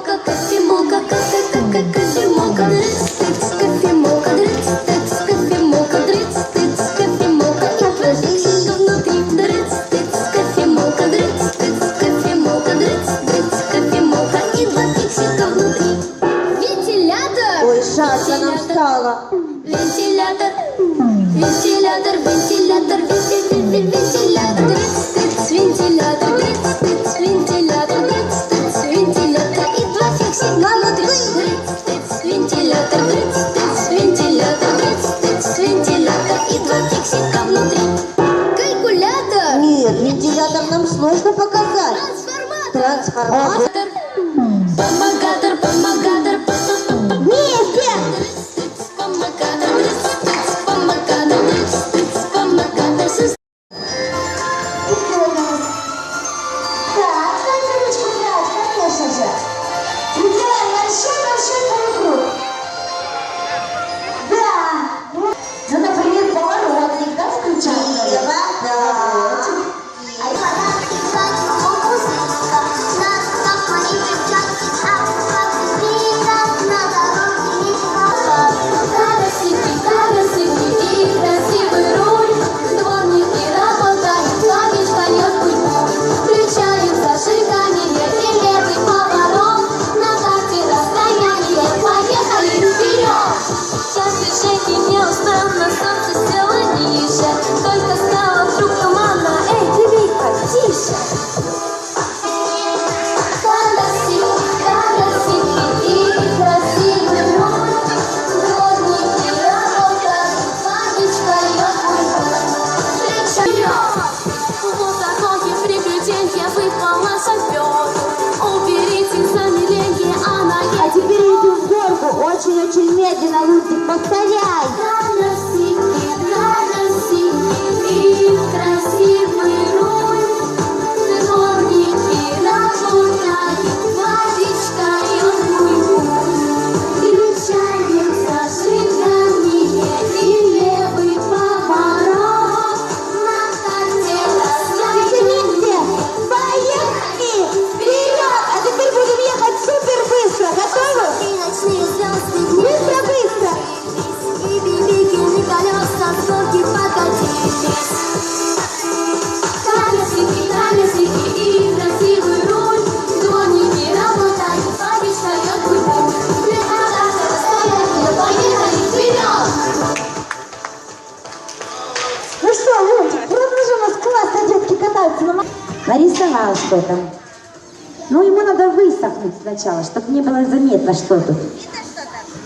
кофемока, кофемока, кофе, кофе, кофемока, дрыц-тыц, кофемока, дрыц-тыц, кофемока, дрыц-тыц, кофемока, и два фиксика внутри, дрыц-тыц, кофемока, дрыц-тыц, кофемока, дрыц-тыц, кофемока, и два фиксика внутри. Вентилятор! Ой, жарко нам стало. Вентилятор, вентилятор, вентилятор, венти- вен- вен- вентилятор, Sarmadır. Sarmadır. Очень-очень медленно, Лунтик, повторяй. Нарисовал что-то. Ну, ему надо высохнуть сначала, чтобы не было заметно, что тут.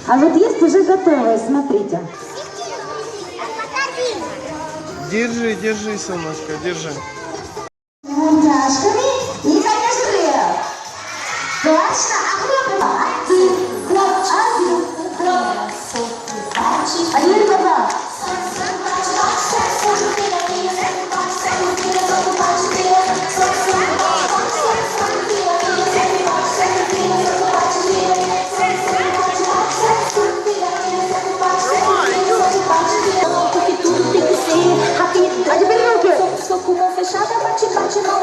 А вот есть уже готовое, смотрите. Держи, держи, солнышко, держи. Мультяшками и конечно Точно, а кто Один, два, один, два. Один, два. А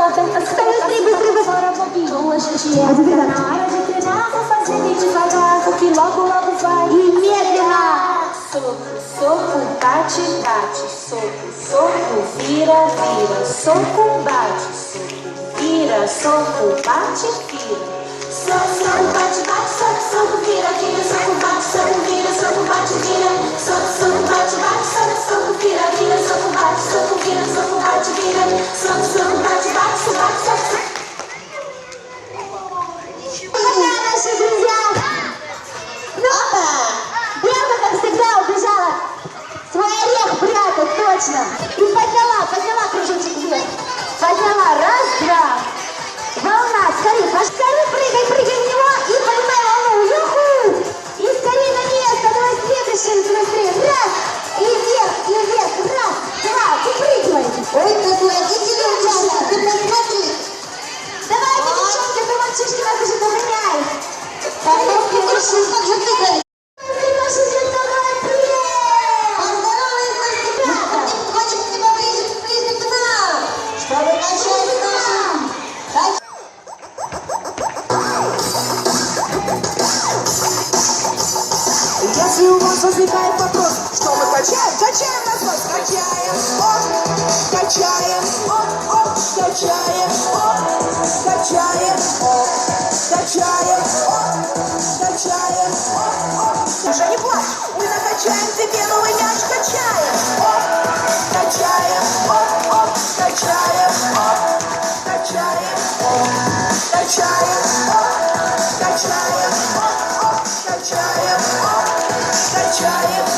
As tribos, tribos fora bobinho, a gente entra na hora de treinar. Vou fazendo devagar, porque logo, logo vai me agarrar. Soco, soco, bate, bate. Soco, soco, vira, vira. Soco, bate, soco, vira. Soco, bate, vira. Soco, soco, bate, bate. Soco, soco, vira, vira. Soco, bate, soco, vira. Soco, bate, vira. Soco, soco, bate, bate. Soco, soco, vira, vira. Soco, bate, soco, vira. Soco, bate, vira. Soco, soco. Хотя качаем? Носок, качаем, оп, качаем, оп, оп, качаем, оп, качаем, оп, качаем, оп, качаем, оп, оп. Уже не плачь, мы накачаем тебе новый мяч, качаем, оп, качаем, оп, оп, качаем, оп, качаем, оп, качаем, оп, качаем, оп, оп, качаем, оп, качаем,